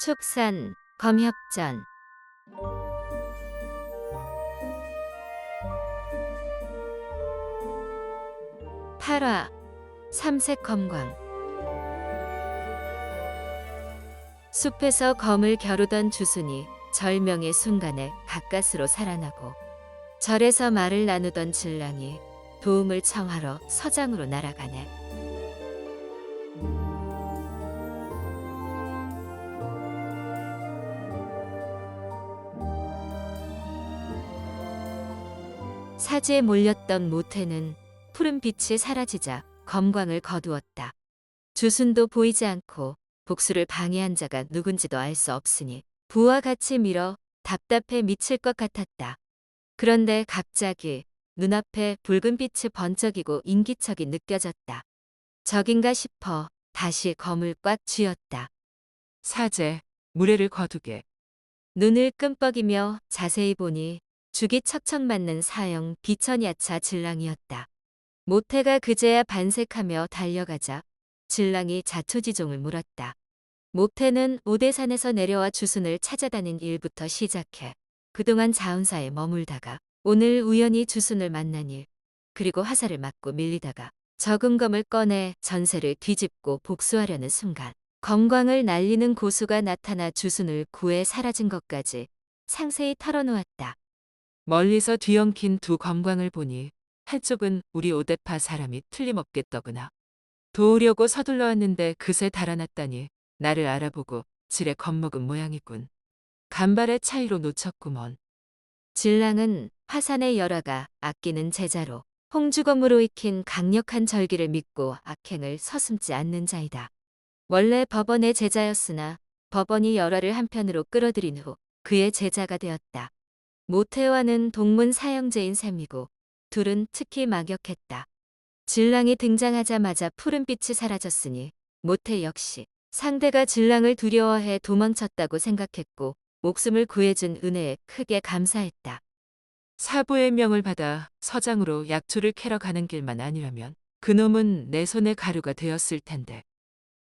축산, 검협전. 팔화 삼색 검광 숲에서 검을 겨루던 주순이 절명의 순간에 가까스로 살아나고 절에서 말을 나누던 진랑이 도움을 청하러 서장으로 날아가네. 사지에 몰렸던 모태는 푸른 빛이 사라지자 검광을 거두었다. 주순도 보이지 않고 복수를 방해한 자가 누군지도 알 수 없으니 부와 같이 밀어 답답해 미칠 것 같았다. 그런데 갑자기 눈앞에 붉은 빛이 번쩍이고 인기척이 느껴졌다. 적인가 싶어 다시 검을 꽉 쥐었다. 사제, 무례를 거두게. 눈을 끔뻑이며 자세히 보니 죽이 척척 맞는 사형 비천야차 진랑이었다. 모태가 그제야 반색하며 달려가자 진랑이 자초지종을 물었다. 모태는 오대산에서 내려와 주순을 찾아다닌 일부터 시작해 그동안 자운사에 머물다가 오늘 우연히 주순을 만난 일, 그리고 화살을 맞고 밀리다가 적은검을 꺼내 전세를 뒤집고 복수하려는 순간 검광을 날리는 고수가 나타나 주순을 구해 사라진 것까지 상세히 털어놓았다. 멀리서 뒤엉킨 두 검광을 보니 한쪽은 우리 오대파 사람이 틀림없겠더구나. 도우려고 서둘러 왔는데 그새 달아났다니 나를 알아보고 지레 겁먹은 모양이군. 간발의 차이로 놓쳤구먼. 진랑은 화산의 열화가 아끼는 제자로 홍주검으로 익힌 강력한 절기를 믿고 악행을 서슴지 않는 자이다. 원래 법원의 제자였으나 법원이 열화를 한편으로 끌어들인 후 그의 제자가 되었다. 모태와는 동문 사형제인 셈이고 둘은 특히 막역했다. 진랑이 등장하자마자 푸른빛이 사라졌으니 모태 역시 상대가 진랑을 두려워해 도망쳤다고 생각했고 목숨을 구해준 은혜에 크게 감사했다. 사부의 명을 받아 서장으로 약초를 캐러 가는 길만 아니라면 그놈은 내 손의 가루가 되었을 텐데.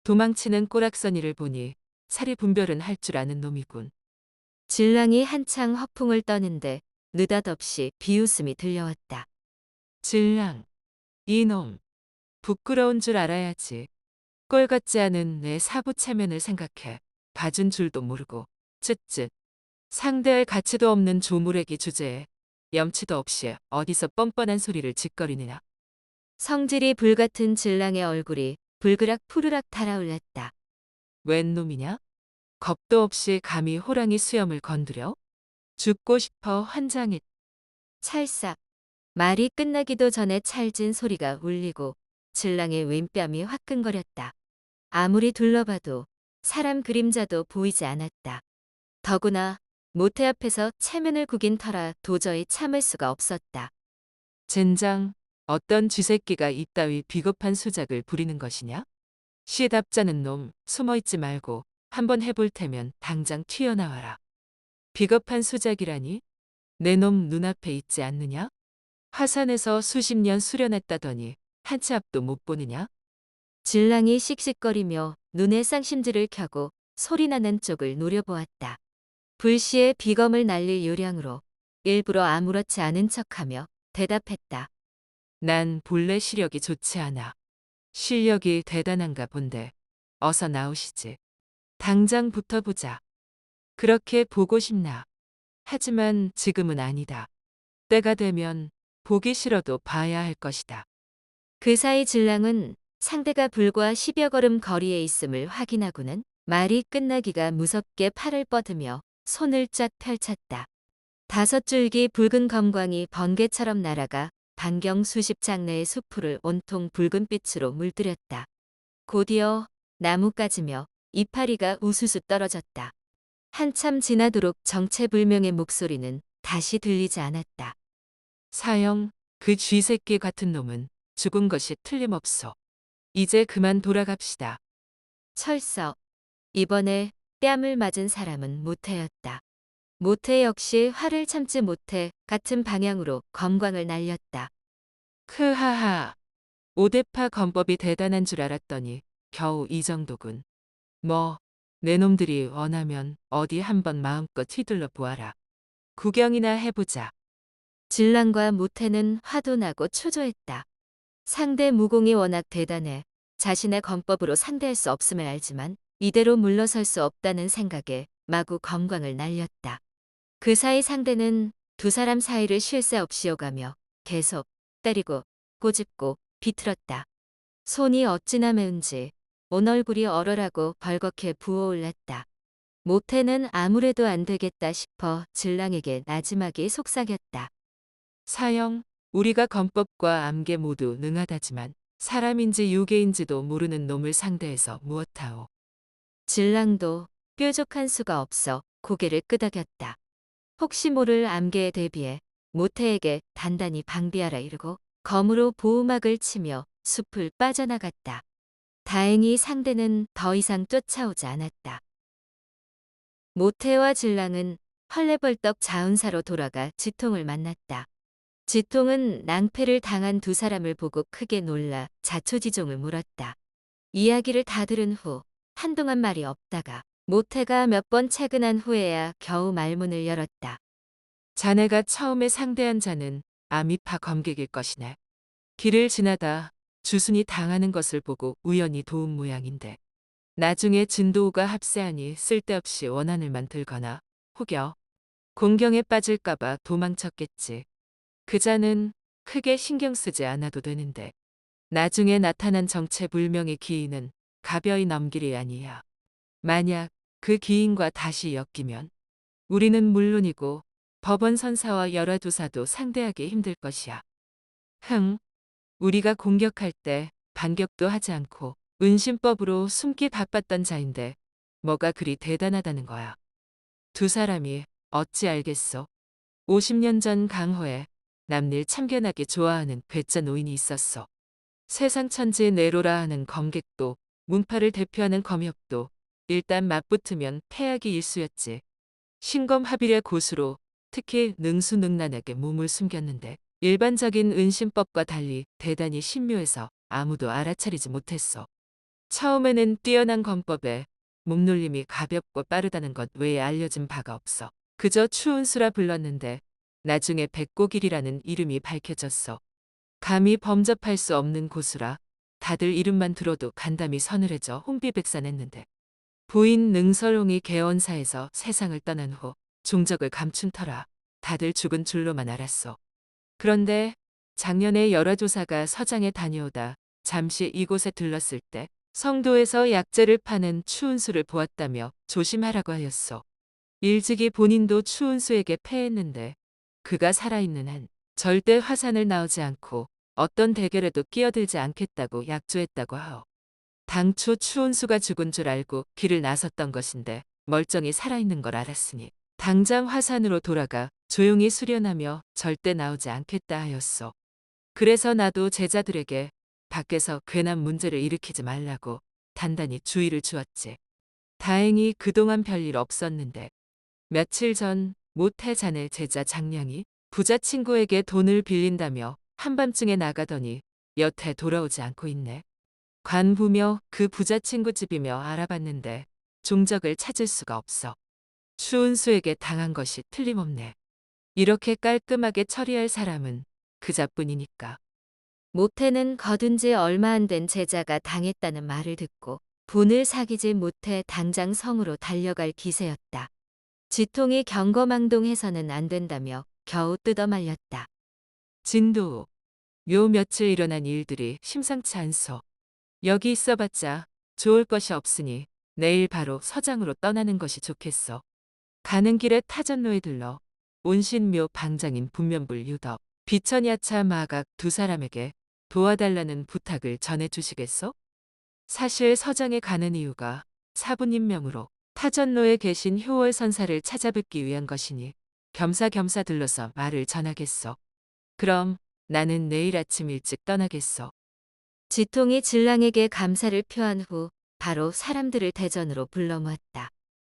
도망치는 꼬락서니를 보니 사리 분별은 할 줄 아는 놈이군. 진랑이 한창 허풍을 떠는데 느닷없이 비웃음이 들려왔다. 질랑. 이놈. 부끄러운 줄 알아야지. 꼴 같지 않은 내 사부 체면을 생각해. 봐준 줄도 모르고. 쯧쯧. 상대할 가치도 없는 조무래기 주제에 염치도 없이 어디서 뻔뻔한 소리를 짓거리느냐. 성질이 불같은 진랑의 얼굴이 불그락 푸르락 달아올랐다. 웬 놈이냐? 겁도 없이 감히 호랑이 수염을 건드려? 죽고 싶어 환장했. 찰싹. 말이 끝나기도 전에 찰진 소리가 울리고 진랑의 왼뺨이 화끈거렸다. 아무리 둘러봐도 사람 그림자도 보이지 않았다. 더구나 모태 앞에서 체면을 구긴 터라 도저히 참을 수가 없었다. 젠장, 어떤 쥐새끼가 이따위 비겁한 수작을 부리는 것이냐? 시답자는 놈, 숨어있지 말고 한번 해볼 테면 당장 튀어나와라. 비겁한 수작이라니? 내 놈 눈앞에 있지 않느냐? 화산에서 수십 년 수련했다더니 한 치 앞도 못 보느냐? 진랑이 씩씩거리며 눈에 쌍심지를 켜고 소리나는 쪽을 노려보았다. 불시에 비검을 날릴 요량으로 일부러 아무렇지 않은 척하며 대답했다. 난 본래 시력이 좋지 않아. 실력이 대단한가 본데 어서 나오시지. 당장 붙어보자. 그렇게 보고 싶나. 하지만 지금은 아니다. 때가 되면 보기 싫어도 봐야 할 것이다. 그 사이 진랑은 상대가 불과 10여 걸음 거리에 있음을 확인하고는 말이 끝나기가 무섭게 팔을 뻗으며 손을 쫙 펼쳤다. 다섯 줄기 붉은 검광이 번개처럼 날아가 반경 수십 장내의 수풀을 온통 붉은 빛으로 물들였다. 곧이어 나뭇가지며 이파리가 우수수 떨어졌다. 한참 지나도록 정체불명의 목소리는 다시 들리지 않았다. 사형, 그 쥐새끼 같은 놈은 죽은 것이 틀림없소. 이제 그만 돌아갑시다. 철석. 이번에 뺨을 맞은 사람은 모태였다. 모태 역시 화를 참지 못해 같은 방향으로 검광을 날렸다. 크하하. 오대파 검법이 대단한 줄 알았더니 겨우 이 정도군. 뭐, 내 놈들이 원하면 어디 한번 마음껏 휘둘러 보아라. 구경이나 해보자. 진랑과 모태는 화도 나고 초조했다. 상대 무공이 워낙 대단해 자신의 검법으로 상대할 수 없음을 알지만 이대로 물러설 수 없다는 생각에 마구 검광을 날렸다. 그 사이 상대는 두 사람 사이를 쉴 새 없이 오가며 계속 때리고 꼬집고 비틀었다. 손이 어찌나 매운지 온 얼굴이 얼얼하고 벌겋게 부어올랐다. 모태는 아무래도 안 되겠다 싶어 진랑에게 나지막이 속삭였다. 사형, 우리가 검법과 암계 모두 능하다지만 사람인지 유괴인지도 모르는 놈을 상대해서 무엇하오. 진랑도 뾰족한 수가 없어 고개를 끄덕였다. 혹시 모를 암계에 대비해 모태에게 단단히 방비하라 이르고 검으로 보호막을 치며 숲을 빠져나갔다. 다행히 상대는 더 이상 쫓아오지 않았다. 모태와 진랑은 헐레벌떡 자운사로 돌아가 지통을 만났다. 지통은 낭패를 당한 두 사람을 보고 크게 놀라 자초지종을 물었다. 이야기를 다 들은 후 한동안 말이 없다가 모태가 몇번 채근한 후에야 겨우 말문을 열었다. 자네가 처음에 상대한 자는 아미파 검객일 것이네. 길을 지나다 주순이 당하는 것을 보고 우연히 도운 모양인데 나중에 진도우가 합세하니 쓸데없이 원한을만 들거나 혹여 공경에 빠질까봐 도망쳤겠지. 그 자는 크게 신경 쓰지 않아도 되는데 나중에 나타난 정체 불명의 기인은 가벼이 넘길이 아니야. 만약 그 기인과 다시 엮이면 우리는 물론이고 법원 선사와 열화도사도 상대하기 힘들 것이야. 흥, 우리가 공격할 때 반격도 하지 않고 은신법으로 숨기 바빴던 자인데 뭐가 그리 대단하다는 거야. 두 사람이 어찌 알겠소. 50년 전 강호에 남일 참견하기 좋아하는 괴짜 노인이 있었어. 세상 천지 네로라 하는 검객도 문파를 대표하는 검역도 일단 맞붙으면 패하기 일수였지. 신검합일의 고수로 특히 능수능란하게 몸을 숨겼는데 일반적인 은신법과 달리 대단히 신묘해서 아무도 알아차리지 못했어. 처음에는 뛰어난 검법에 몸놀림이 가볍고 빠르다는 것 외에 알려진 바가 없어. 그저 추운수라 불렀는데 나중에 백곡일이라는 이름이 밝혀졌어. 감히 범접할 수 없는 고수라 다들 이름만 들어도 간담이 서늘해져 홍비백산했는데 부인 능설홍이 개원사에서 세상을 떠난 후 종적을 감춘 터라 다들 죽은 줄로만 알았어. 그런데 작년에 열화조사가 서장에 다녀오다 잠시 이곳에 들렀을 때 성도에서 약재를 파는 추운수를 보았다며 조심하라고 하였어. 일찍이 본인도 추운수에게 패했는데 그가 살아있는 한 절대 화산을 나오지 않고 어떤 대결에도 끼어들지 않겠다고 약조했다고 하오. 당초 추운수가 죽은 줄 알고 길을 나섰던 것인데 멀쩡히 살아있는 걸 알았으니 당장 화산으로 돌아가 조용히 수련하며 절대 나오지 않겠다 하였소. 그래서 나도 제자들에게 밖에서 괜한 문제를 일으키지 말라고 단단히 주의를 주었지. 다행히 그동안 별일 없었는데 며칠 전 모태 자네 제자 장량이 부자 친구에게 돈을 빌린다며 한밤중에 나가더니 여태 돌아오지 않고 있네. 관부며 그 부자 친구 집이며 알아봤는데 종적을 찾을 수가 없어. 추운수에게 당한 것이 틀림없네. 이렇게 깔끔하게 처리할 사람은 그자뿐이니까. 모태는 거둔 지 얼마 안 된 제자가 당했다는 말을 듣고 분을 사귀지 못해 당장 성으로 달려갈 기세였다. 지통이 경거망동해서는 안 된다며 겨우 뜯어말렸다. 진도, 요 며칠 일어난 일들이 심상치 않소. 여기 있어봤자 좋을 것이 없으니 내일 바로 서장으로 떠나는 것이 좋겠어. 가는 길에 타전로에 들러 온신묘 방장인 분면불 유덕, 비천야차 마각 두 사람에게 도와달라는 부탁을 전해주시겠소? 사실 서장에 가는 이유가 사부님 명으로 타전로에 계신 효월 선사를 찾아뵙기 위한 것이니 겸사겸사 들러서 말을 전하겠소. 그럼 나는 내일 아침 일찍 떠나겠소. 지통이 진랑에게 감사를 표한 후 바로 사람들을 대전으로 불러 모았다.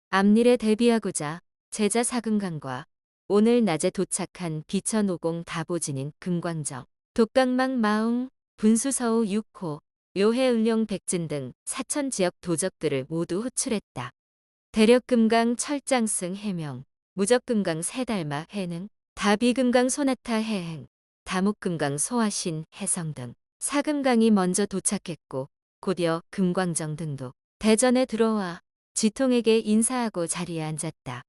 앞일에 대비하고자 제자 사금강과 오늘 낮에 도착한 비천오공 다보진인 금광정, 독강망 마웅, 분수서우 6호, 요해을룡 백진 등 사천 지역 도적들을 모두 호출했다. 대력금강 철장승 해명, 무적금강 세달마 해능, 다비금강 소나타 해행, 다목금강 소화신 해성 등 사금강이 먼저 도착했고 곧이어 금광정 등도 대전에 들어와 지통에게 인사하고 자리에 앉았다.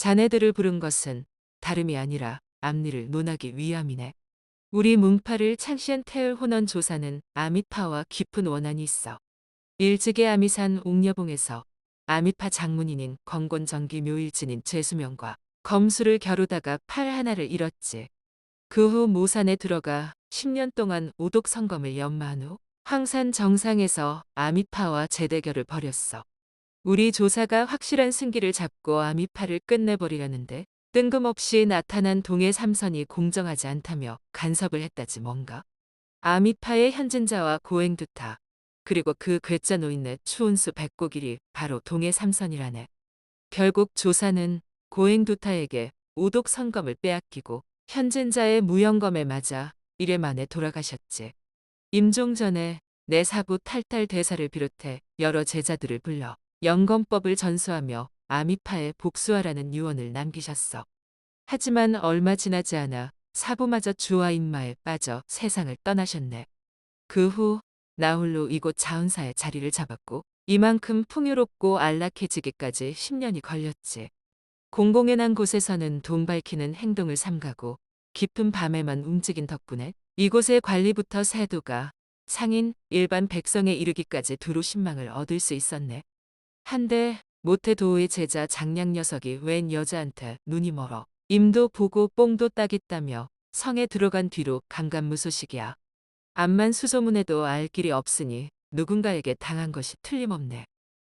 자네들을 부른 것은 다름이 아니라 앞니를 논하기 위함이네. 우리 뭉파를 창시한 태을 혼원 조사는 아미파와 깊은 원한이 있어. 일찍의 아미산 옥녀봉에서 아미파 장문인인 건곤정기 묘일진인 제수명과 검수를 겨루다가 팔 하나를 잃었지. 그 후 모산에 들어가 10년 동안 오독 성검을 연마한 후 황산 정상에서 아미파와 재대결을 벌였어. 우리 조사가 확실한 승기를 잡고 아미파를 끝내버리려는데 뜬금없이 나타난 동해 삼선이 공정하지 않다며 간섭을 했다지 뭔가. 아미파의 현진자와 고행두타 그리고 그 괴짜 노인네 추운수 백곡일이 바로 동해 삼선이라네. 결국 조사는 고행두타에게 오독 성검을 빼앗기고 현진자의 무영검에 맞아 이래 만에 돌아가셨지. 임종 전에 내 사부 탈탈 대사를 비롯해 여러 제자들을 불러 영검법을 전수하며 아미파에 복수하라는 유언을 남기셨어. 하지만 얼마 지나지 않아 사부마저 주와 인마에 빠져 세상을 떠나셨네. 그 후 나홀로 이곳 자은사에 자리를 잡았고 이만큼 풍요롭고 안락해지기까지 10년이 걸렸지. 공공의 난 곳에서는 돈 밝히는 행동을 삼가고 깊은 밤에만 움직인 덕분에 이곳의 관리부터 세도가 상인 일반 백성에 이르기까지 두루 신망을 얻을 수 있었네. 한데 모태 도의 제자 장량 녀석이 웬 여자한테 눈이 멀어 임도 보고 뽕도 따겠다며 성에 들어간 뒤로 강간무소식이야. 암만 수소문에도 알 길이 없으니 누군가에게 당한 것이 틀림없네.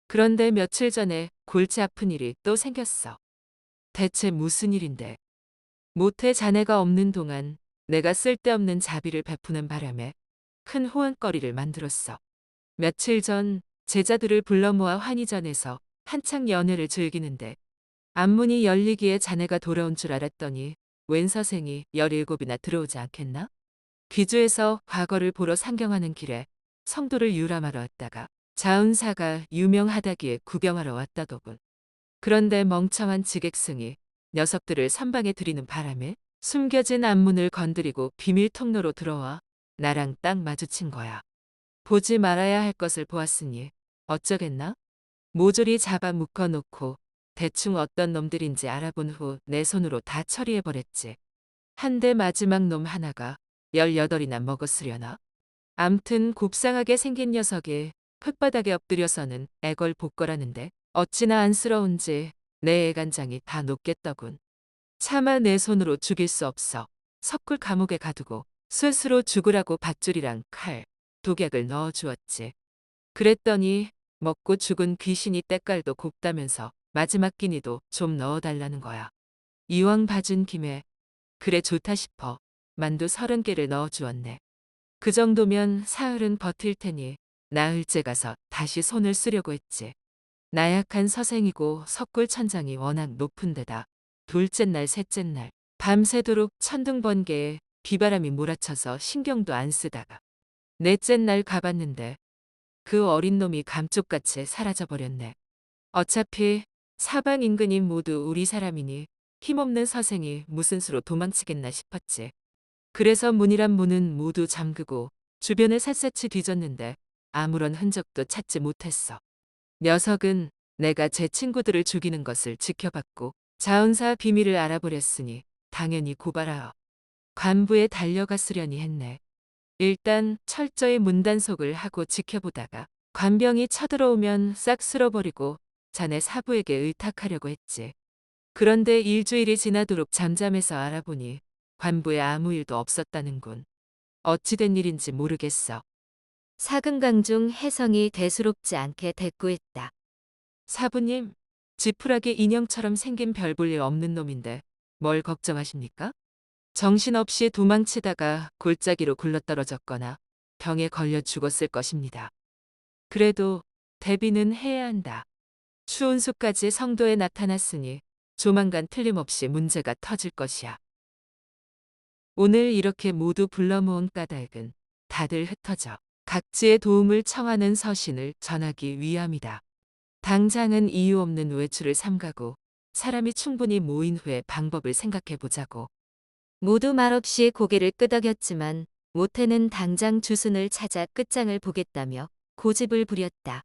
그런데 며칠 전에 골치 아픈 일이 또 생겼어. 대체 무슨 일인데? 모태 자네가 없는 동안 내가 쓸데없는 자비를 베푸는 바람에 큰 호응거리를 만들었어. 며칠 전 제자들을 불러 모아 환희전에서 한창 연애를 즐기는데 안문이 열리기에 자네가 돌아온 줄 알았더니 웬 서생이 17이나 들어오지 않겠나? 귀주에서 과거를 보러 상경하는 길에 성도를 유람하러 왔다가 자은사가 유명하다기에 구경하러 왔다더군. 그런데 멍청한 지객승이 녀석들을 선방에 들이는 바람에 숨겨진 안문을 건드리고 비밀 통로로 들어와 나랑 딱 마주친 거야. 보지 말아야 할 것을 보았으니 어쩌겠나? 모조리 잡아 묶어놓고 대충 어떤 놈들인지 알아본 후 내 손으로 다 처리해버렸지. 한데 마지막 놈 하나가 18이나 먹었으려나? 암튼 곱상하게 생긴 녀석이 흙바닥에 엎드려서는 애걸 복걸하는데 어찌나 안쓰러운지 내 애간장이 다 녹겠더군. 차마 내 손으로 죽일 수 없어. 석굴 감옥에 가두고 스스로 죽으라고 밧줄이랑 칼, 독약을 넣어 주었지. 그랬더니 먹고 죽은 귀신이 때깔도 곱다면서 마지막 끼니도 좀 넣어달라는 거야. 이왕 봐준 김에 그래 좋다 싶어 만두 서른 개를 넣어주었네. 그 정도면 사흘은 버틸 테니 나흘째 가서 다시 손을 쓰려고 했지. 나약한 서생이고 석굴 천장이 워낙 높은 데다 둘째 날 셋째 날 밤새도록 천둥 번개에 비바람이 몰아쳐서 신경도 안 쓰다가 넷째 날 가봤는데 그 어린 놈이 감쪽같이 사라져 버렸네. 어차피 사방 인근이 모두 우리 사람이니 힘없는 서생이 무슨 수로 도망치겠나 싶었지. 그래서 문이란 문은 모두 잠그고 주변을 샅샅이 뒤졌는데 아무런 흔적도 찾지 못했어. 녀석은 내가 제 친구들을 죽이는 것을 지켜봤고 자은사 비밀을 알아버렸으니 당연히 고발하여 관부에 달려갔으려니 했네. 일단 철저히 문단속을 하고 지켜보다가 관병이 쳐들어오면 싹 쓸어버리고 자네 사부에게 의탁하려고 했지. 그런데 일주일이 지나도록 잠잠해서 알아보니 관부에 아무 일도 없었다는군. 어찌된 일인지 모르겠어. 사금강 중 혜성이 대수롭지 않게 대꾸했다. 사부님, 지푸라기 인형처럼 생긴 별 볼 일 없는 놈인데 뭘 걱정하십니까? 정신없이 도망치다가 골짜기로 굴러떨어졌거나 병에 걸려 죽었을 것입니다. 그래도 대비는 해야 한다. 추운 숲까지 성도에 나타났으니 조만간 틀림없이 문제가 터질 것이야. 오늘 이렇게 모두 불러 모은 까닭은 다들 흩어져 각지의 도움을 청하는 서신을 전하기 위함이다. 당장은 이유 없는 외출을 삼가고 사람이 충분히 모인 후에 방법을 생각해 보자고. 모두 말없이 고개를 끄덕였지만 모태는 당장 주순을 찾아 끝장을 보겠다며 고집을 부렸다.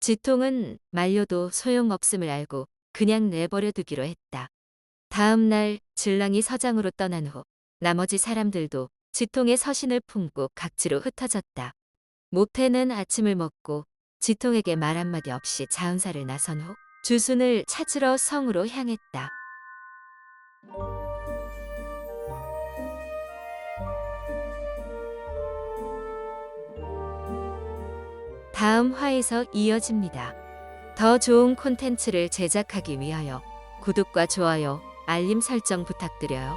지통은 말려도 소용없음을 알고 그냥 내버려 두기로 했다. 다음 날 진랑이 서장으로 떠난 후 나머지 사람들도 지통의 서신을 품고 각지로 흩어졌다. 모태는 아침을 먹고 지통에게 말 한마디 없이 자은사를 나선 후 주순을 찾으러 성으로 향했다. 다음 화에서 이어집니다. 더 좋은 콘텐츠를 제작하기 위하여 구독과 좋아요, 알림 설정 부탁드려요.